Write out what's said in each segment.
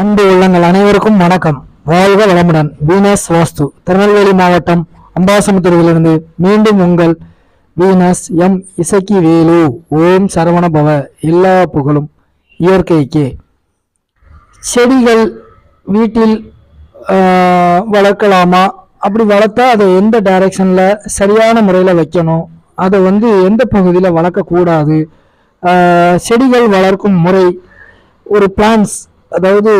அன்பு உள்ளங்கள் அனைவருக்கும் வணக்கம். வாழ்க வளமுடன். வீனஸ் வாஸ்து திருநெல்வேலி மாவட்டம் அம்பாசமுத்திரத்திலிருந்து மீண்டும் உங்கள் வீனஸ் எம் இசக்கி வேலு ஓம் சரவண பவ எல்லா புகழும் இயற்கைக்கே. செடிகள் வீட்டில் வளர்க்கலாமா? அப்படி வளர்த்தா அதை எந்த டைரக்ஷனில் சரியான முறையில் வைக்கணும்? அதை வந்து எந்த பகுதியில் வளர்க்கக்கூடாது? செடிகள் வளர்க்கும் முறை ஒரு பிளான்ஸ் அதாவது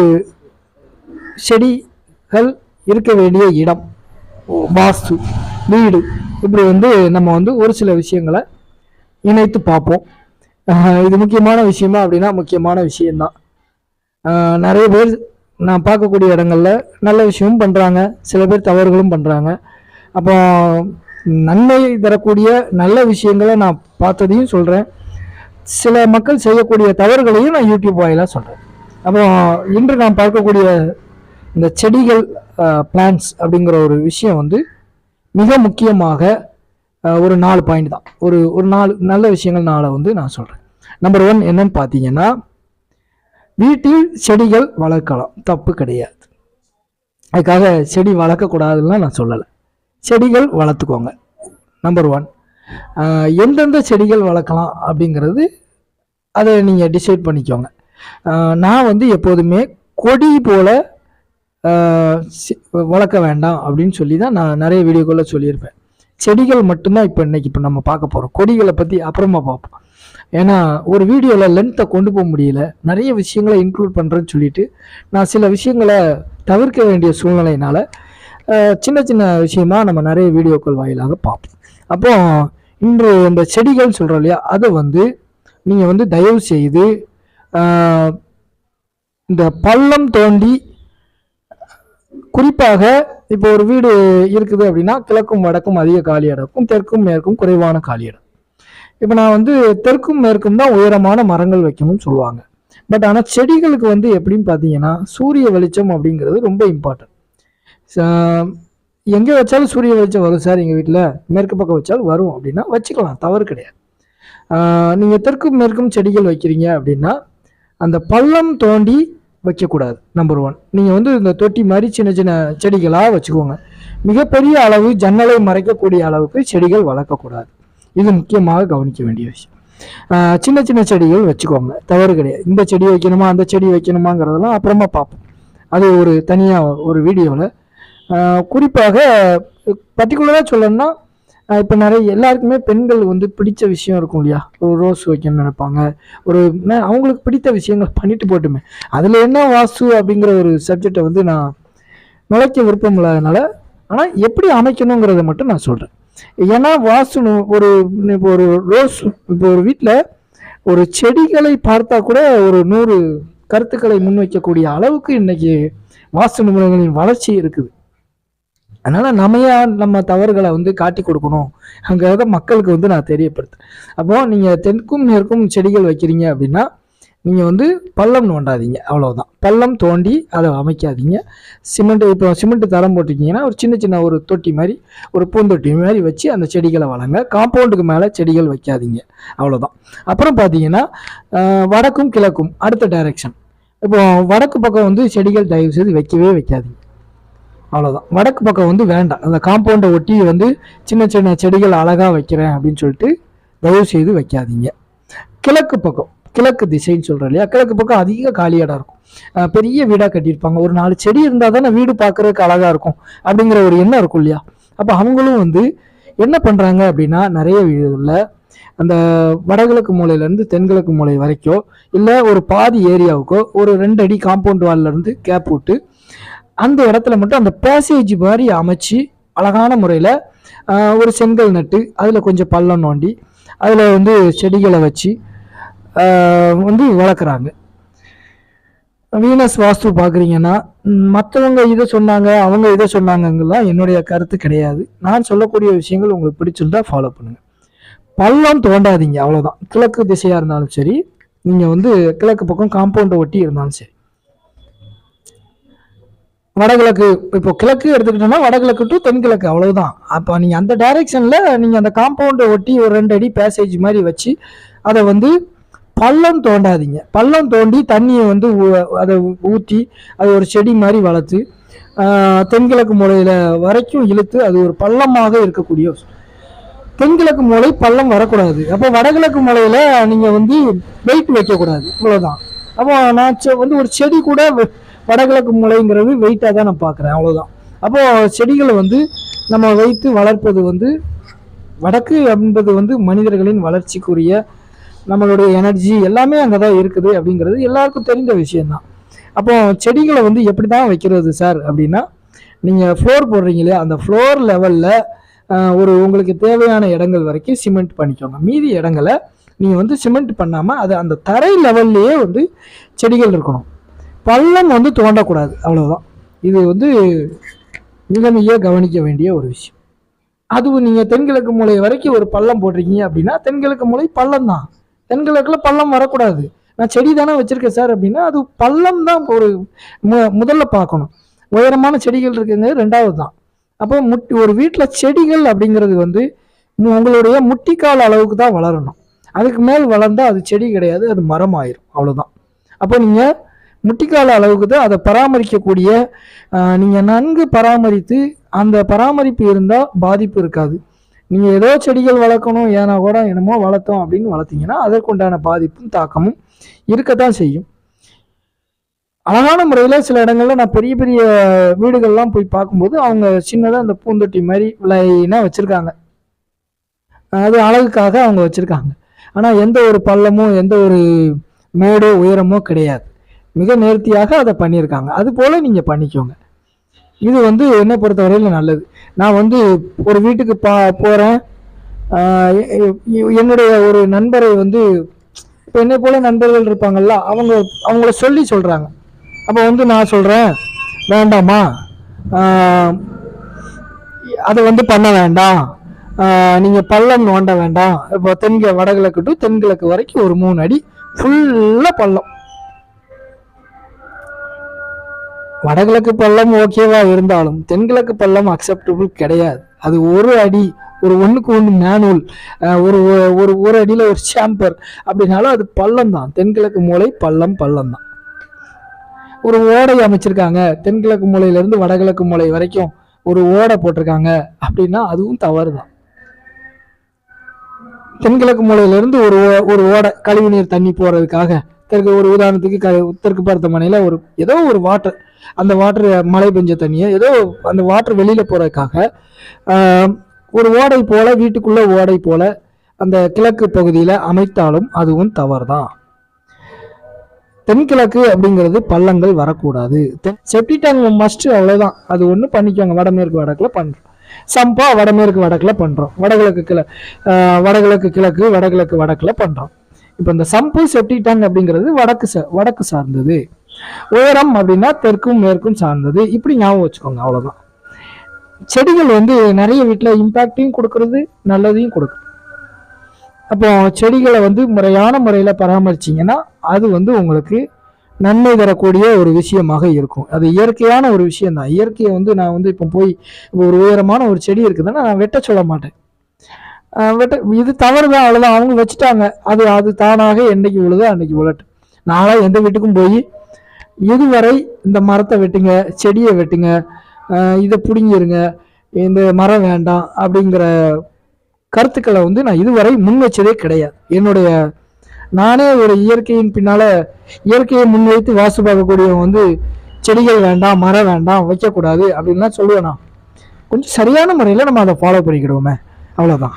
செடிகள் இருக்க வேண்டிய இடம் வாஸ்து வீடு இப்படி வந்து நம்ம வந்து ஒரு சில விஷயங்களை இணைத்து பார்ப்போம். இது முக்கியமான விஷயமா அப்படின்னா முக்கியமான விஷயம்தான். நிறைய பேர் நான் பார்க்கக்கூடிய இடங்களில் நல்ல விஷயமும் பண்ணுறாங்க சில பேர் தவறுகளும் பண்ணுறாங்க அப்போ நன்மை தரக்கூடிய நல்ல விஷயங்களை நான் பார்த்ததையும் சொல்கிறேன் சில மக்கள் செய்யக்கூடிய தவறுகளையும் நான் யூடியூப் வாயிலாக சொல்கிறேன் அப்புறம் இன்று நான் பார்க்கக்கூடிய இந்த செடிகள் பிளான்ஸ் அப்படிங்கிற ஒரு விஷயம் வந்து மிக முக்கியமாக ஒரு நாலு பாயிண்ட் தான். ஒரு ஒரு நாலு நல்ல விஷயங்கள் நாளை வந்து நான் சொல்கிறேன் நம்பர் ஒன் என்னன்னு பார்த்தீங்கன்னா வீட்டில் செடிகள் வளர்க்கலாம். தப்பு கிடையாது. அதுக்காக செடி வளர்க்கக்கூடாதுன்னு நான் சொல்லலை. செடிகள் வளர்த்துக்கோங்க. நம்பர் ஒன் எந்தெந்த செடிகள் வளர்க்கலாம் அப்படிங்கிறது அதை நீங்கள் டிசைட் பண்ணிக்கோங்க. நான் வந்து எப்போதுமே கொடி போல வளர்க்க வேண்டாம் அப்படின்னு சொல்லி தான் நான் நிறைய வீடியோக்களில் சொல்லியிருப்பேன். செடிகள் மட்டும்தான் இப்போ இன்றைக்கி இப்போ நம்ம பார்க்க போகிறோம் கொடிகளை பற்றி அப்புறமா பார்ப்போம். ஏன்னா ஒரு வீடியோவில் லென்த்தை கொண்டு போக முடியல. நிறைய விஷயங்களை இன்க்ளூட் பண்ணுறேன்னு சொல்லிட்டு நான் சில விஷயங்களை தவிர்க்க வேண்டிய சூழ்நிலையினால் சின்ன சின்ன விஷயமா நம்ம நிறைய வீடியோக்கள் வாயிலாக பார்ப்போம். அப்போ இன்று இந்த செடிகள் சொல்கிறோம் இல்லையா அதை வந்து நீங்கள் வந்து தயவு செய்து இந்த பள்ளம் தோண்டி குறிப்பாக இப்போ ஒரு வீடு இருக்குது அப்படின்னா கிழக்கும் வடக்கும் அதிக காலி இடம் தெற்கும் மேற்கும் குறைவான காலி இடம் இப்போ நான் வந்து தெற்கும் மேற்கும் தான் உயரமான மரங்கள் வைக்கணும்னு சொல்லுவாங்க. பட் ஆனால் செடிகளுக்கு வந்து எப்படின்னு பார்த்தீங்கன்னா சூரிய வெளிச்சம் அப்படிங்கிறது ரொம்ப இம்பார்ட்டன்ட் எங்கே வச்சாலும் சூரிய வெளிச்சம் வரும் சார் எங்கள் வீட்டில். மேற்கு பக்கம் வச்சாலும் வரும் அப்படின்னா வச்சுக்கலாம் தவறு கிடையாது. நீங்கள் தெற்கும் மேற்கும் செடிகள் வைக்கிறீங்க அப்படின்னா அந்த பள்ளம் தோண்டி வைக்கக்கூடாது நம்பர் ஒன் நீங்கள் வந்து இந்த தொட்டி மாதிரி சின்ன சின்ன செடிகளாக வச்சுக்கோங்க. மிகப்பெரிய அளவு ஜன்னலை மறைக்கக்கூடிய அளவுக்கு செடிகள் வளர்க்கக்கூடாது. இது முக்கியமாக கவனிக்க வேண்டிய விஷயம். சின்ன சின்ன செடிகள் வச்சுக்கோங்க. தவறு கிடையாது. இந்த செடி வைக்கணுமா அந்த செடி வைக்கணுமாங்கிறதெல்லாம் அப்புறமா பார்ப்போம். அது ஒரு தனியாக ஒரு வீடியோவில் குறிப்பாக பர்டிகுலராக சொல்லணும்னா இப்போ நிறைய எல்லாருக்குமே பெண்கள் வந்து பிடிச்ச விஷயம் இருக்கும் இல்லையா? ஒரு ரோஸ் வைக்கணும்னு நினைப்பாங்க. ஒரு அவங்களுக்கு பிடித்த விஷயங்கள் பண்ணிட்டு போட்டுமே. அதில் என்ன வாஸ்து அப்படிங்கிற ஒரு சப்ஜெக்டை வந்து நான் நுழைக்க விருப்பம் இல்லாதனால ஆனால் எப்படி அமைக்கணுங்கிறத மட்டும் நான் சொல்கிறேன் ஏன்னா வாஸ்து ஒரு இப்போ ஒரு ரோஸ் இப்போ ஒரு வீட்டில் ஒரு செடிகளை பார்த்தா கூட ஒரு நூறு கருத்துக்களை முன்வைக்கக்கூடிய அளவுக்கு இன்னைக்கு வாஸ்து நிபுணர்களின் வளர்ச்சி இருக்குது. அதனால நம்மையா நம்ம தவறுகளை வந்து காட்டி கொடுக்கணும்? அங்கிறத மக்களுக்கு வந்து நான் தெரியப்படுத்துறேன். அப்போ நீங்க தெற்கும் மேற்கும் செடிகள் வைக்கிறீங்க அப்படின்னா நீங்கள் வந்து பள்ளம் நோண்டாதீங்க. அவ்வளோதான் பள்ளம் தோண்டி அதை அமைக்காதீங்க. சிமெண்ட் இப்போ சிமெண்ட் தரம் போட்டிருக்கீங்கன்னா ஒரு சின்ன சின்ன ஒரு தொட்டி மாதிரி ஒரு பூந்தொட்டி மாதிரி வச்சு அந்த செடிகளை வளங்க. காம்பவுண்டுக்கு மேலே செடிகள் வைக்காதீங்க. அவ்வளோதான் அப்புறம் பார்த்தீங்கன்னா வடக்கும் கிழக்கும் அடுத்த டைரக்ஷன் இப்போ வடக்கு பக்கம் வந்து செடிகள் தயவு செய்து வைக்கவே வைக்காதீங்க. அவ்வளோதான் வடக்கு பக்கம் வந்து வேண்டாம். அந்த காம்பவுண்டை ஒட்டி வந்து சின்ன சின்ன செடிகள் அழகாக வைக்கிறேன் அப்படின்னு சொல்லிட்டு தயவு செய்து வைக்காதீங்க. கிழக்கு பக்கம் கிழக்கு திசைன்னு சொல்கிறோம் இல்லையா? கிழக்கு பக்கம் அதிக காலி இடம் இருக்கும். பெரிய வீடாக கட்டியிருப்பாங்க. ஒரு நாலு செடி இருந்தால் தானே வீடு பார்க்குறதுக்கு அழகாக இருக்கும் அப்படிங்கிற ஒரு எண்ணம் இருக்கும் இல்லையா? அப்போ அவங்களும் வந்து என்ன பண்ணுறாங்க அப்படின்னா நிறைய வீடுகளில் அந்த வடகிழக்கு மூலையிலேருந்து தென்கிழக்கு மூலை வரைக்கோ இல்லை ஒரு பாதி ஏரியாவுக்கோ ஒரு ரெண்டு அடி காம்பவுண்ட் வால்லேருந்து கேப் விட்டு அந்த இடத்துல மட்டும் அந்த பேசேஜ் மாதிரி அமைச்சு அழகான முறையில் ஒரு செங்கல் நட்டு அதில் கொஞ்சம் பள்ளம் நோண்டி அதில் வந்து செடிகளை வச்சு வந்து வளர்க்குறாங்க. வீனஸ் வாஸ்து பார்க்குறீங்கன்னா மற்றவங்க இதை சொன்னாங்க அவங்க இதை சொன்னாங்கங்கெல்லாம் என்னுடைய கருத்து கிடையாது. நான் சொல்லக்கூடிய விஷயங்கள் உங்களுக்கு பிடிச்சிருந்தா ஃபாலோ பண்ணுங்கள் பள்ளம் தோண்டாதீங்க அவ்வளோதான் கிழக்கு திசையாக இருந்தாலும் சரி நீங்கள் வந்து கிழக்கு பக்கம் காம்பவுண்டை ஒட்டி இருந்தாலும் சரி. வடகிழக்கு இப்போ கிழக்கு எடுத்துக்கிட்டோம்னா வடகிழக்கு டு தென்கிழக்கு அவ்வளவுதான். அப்போ நீங்கள் அந்த டைரெக்ஷனில் நீங்கள் அந்த காம்பவுண்டை ஒட்டி ஒரு ரெண்டு அடி பேசேஜ் மாதிரி வச்சு அதை வந்து பள்ளம் தோண்டாதீங்க. பள்ளம் தோண்டி தண்ணியை வந்து அதை ஊற்றி அது ஒரு செடி மாதிரி வளர்த்து தென்கிழக்கு மூலையில் வரைக்கும் இழுத்து அது ஒரு பள்ளமாக இருக்கக்கூடிய தென்கிழக்கு மூலை பள்ளம் வரக்கூடாது. அப்போ வடகிழக்கு மூலையில் நீங்கள் வந்து வெயிட் வைக்கக்கூடாது. இவ்வளோதான் அப்போ நான் செ- வந்து ஒரு செடி கூட வடகிழக்கு மூலைங்கிறது வெயிட்டாக தான் நான் பார்க்குறேன். அவ்வளோதான் அப்போது செடிகளை வந்து நம்ம வைத்து வளர்ப்பது வந்து வடக்கு என்பது வந்து மனிதர்களின் வளர்ச்சிக்குரிய நம்மளுடைய எனர்ஜி எல்லாமே அங்கே தான் இருக்குது அப்படிங்கிறது எல்லாருக்கும் தெரிந்த விஷயந்தான் அப்போ செடிகளை வந்து எப்படி தான் வைக்கிறது சார் அப்படின்னா நீங்கள் ஃப்ளோர் போடுறீங்க இல்லையா? அந்த ஃப்ளோர் லெவலில் ஒரு உங்களுக்கு தேவையான இடங்கள் வரைக்கும் சிமெண்ட் பண்ணிக்கோங்க. மீதி இடங்களை நீங்கள் வந்து சிமெண்ட் பண்ணாமல் அது அந்த தரை லெவல்லையே வந்து செடிகள் இருக்கணும். பள்ளம் வந்து தோண்டக்கூடாது அவ்வளவுதான். இது வந்து மிக கவனிக்க வேண்டிய ஒரு விஷயம். அதுவும் நீங்கள் தென்கிழக்கு மூலை வரைக்கும் ஒரு பள்ளம் போட்டிருக்கீங்க அப்படின்னா தென்கிழக்கு மூலை பள்ளம் தான். தென்கிழக்குல பள்ளம் வரக்கூடாது. நான் செடி தானே வச்சிருக்கேன் சார் அப்படின்னா அது பள்ளம் தான் ஒரு மு- முதல்ல பார்க்கணும். உயரமான செடிகள் இருக்குங்க ரெண்டாவது தான். அப்போ முட்டி ஒரு வீட்டில் செடிகள் அப்படிங்கிறது வந்து உங்களுடைய முட்டிக்கால் அளவுக்கு தான் வளரணும். அதுக்கு மேல் வளர்ந்தால் அது செடி கிடையாது அது மரம் ஆயிரும் அவ்வளோதான் அப்போ நீங்கள் முட்டிக்கால அளவுக்கு தான் அதை பராமரிக்கக்கூடிய நீங்கள் நன்கு பராமரித்து அந்த பராமரிப்பு இருந்தால் பாதிப்பு இருக்காது. நீங்கள் ஏதோ செடிகள் வளர்க்கணும் ஏன்னா கூட என்னமோ வளர்த்தோம் அப்படின்னு வளர்த்தீங்கன்னா அதற்குண்டான பாதிப்பும் தாக்கமும் இருக்கத்தான் செய்யும். அழகான முறையில் சில இடங்களில் நான் பெரிய பெரிய வீடுகள்லாம் போய் பார்க்கும்போது அவங்க சின்னதாக அந்த பூந்தொட்டி மாதிரி லைனாக வச்சுருக்காங்க. அது அழகுக்காக அவங்க வச்சுருக்காங்க. ஆனால் எந்த ஒரு பள்ளமோ எந்த ஒரு மேடோ உயரமோ கிடையாது. மிக நேர்த்தியாக அதை பண்ணியிருக்காங்க. அது போல் நீங்கள் பண்ணிக்கோங்க. இது வந்து என்னை பொறுத்தவரையில் நல்லது. நான் வந்து ஒரு வீட்டுக்கு பா போகிறேன் என்னுடைய ஒரு நண்பரை வந்து இப்போ என்னை போல நண்பர்கள் இருப்பாங்கள்ல அவங்க அவங்கள சொல்லி சொல்கிறாங்க அப்போ வந்து நான் சொல்கிறேன் வேண்டாமா அதை வந்து பண்ண வேண்டாம். நீங்கள் பள்ளம் நோண்ட வேண்டாம். இப்போ தென்கிழ வடகிழக்கு டு தென்கிழக்கு வரைக்கும் ஒரு மூணு அடி ஃபுல்லாக பள்ளம். வடகிழக்கு பள்ளம் ஓகேவா இருந்தாலும் தென்கிழக்கு பள்ளம் அக்செப்டபிள் கிடையாது. அது ஒரு அடி ஒரு ஒன்றுக்கு ஒன்று மேனுவல் ஒரு ஒரு ஒரு அடியில் ஒரு சாம்பர் அப்படின்னாலும் அது பள்ளம் தான். தென்கிழக்கு மூலை பள்ளம் பள்ளம் தான். ஒரு ஓடை அமைச்சிருக்காங்க. தென்கிழக்கு மூலையிலேருந்து வடகிழக்கு மூலை வரைக்கும் ஒரு ஓடை போட்டிருக்காங்க அப்படின்னா அதுவும் தவறு தான். தென்கிழக்கு மூலையிலேருந்து ஒரு ஓ- ஒரு ஓடை கழிவுநீர் தண்ணி போகிறதுக்காக தெற்கு ஒரு உதாரணத்துக்கு க தெற்கு பருத்தமனையில் ஒரு ஏதோ ஒரு வாட்டர் அந்த வாட்டர் மழை பெஞ்ச தண்ணியை ஏதோ அந்த வாட்டர் வெளியில் போகிறதுக்காக ஒரு ஓடை போல வீட்டுக்குள்ள ஓடை போல அந்த கிழக்கு பகுதியில் அமைத்தாலும் அதுவும் தவறு தான் தென்கிழக்கு அப்படிங்கிறது பள்ளங்கள் வரக்கூடாது. செப்டி டேங்க் மஸ்ட் அவ்வளோதான் அது ஒன்று பண்ணிக்கோங்க வடமேற்கு வடக்கில் பண்ணுறோம் சம்பா வடமேற்கு வடக்கில் பண்ணுறோம் வடகிழக்கு கிழ ஆஹ் வடகிழக்கு கிழக்கு வடகிழக்கு வடக்கில் பண்ணுறோம் இப்போ இந்த சம்பு செப்டி டேங்க் அப்படிங்கிறது வடக்கு சா வடக்கு சார்ந்தது. உயரம் அப்படின்னா தெற்கும் மேற்கும் சார்ந்தது. இப்படி ஞாபகம் வச்சுக்கோங்க அவ்வளோதான் செடிகள் வந்து நிறைய வீட்டில் இம்பேக்டையும் கொடுக்கறது நல்லதையும் கொடுக்கும். அப்போ செடிகளை வந்து முறையான முறையில் பராமரிச்சிங்கன்னா அது வந்து உங்களுக்கு நன்மை தரக்கூடிய ஒரு விஷயமாக இருக்கும். அது இயற்கையான ஒரு விஷயம் தான் இயற்கையை வந்து நான் வந்து இப்போ போய் ஒரு உயரமான ஒரு செடி இருக்குதுன்னா நான் வெட்ட சொல்ல மாட்டேன். வெட்ட இது தவறு தான் அவ்வளோதான் அவங்க வச்சுட்டாங்க. அது அது தானாக என்னைக்கு விழுதோ அன்னைக்கு விழட்டும். நாளாக எந்த வீட்டுக்கும் போய் இதுவரை இந்த மரத்தை வெட்டுங்க செடியை வெட்டுங்க இதை பிடுங்கிருங்க இந்த மரம் வேண்டாம் அப்படிங்கிற கருத்துக்களை வந்து நான் இதுவரை முன் வச்சதே கிடையாது. என்னுடைய நானே ஒரு இயற்கையின் பின்னால் இயற்கையை முன்வைத்து வாசு பார்க்கக்கூடிய வந்து செடிகள் வேண்டாம் மரம் வேண்டாம் வைக்கக்கூடாது அப்படின்லாம் சொல்லுவேன் நான். கொஞ்சம் சரியான முறையில் நம்ம அதை ஃபாலோ பண்ணிக்கிடுவோமே. அவ்வளோதான்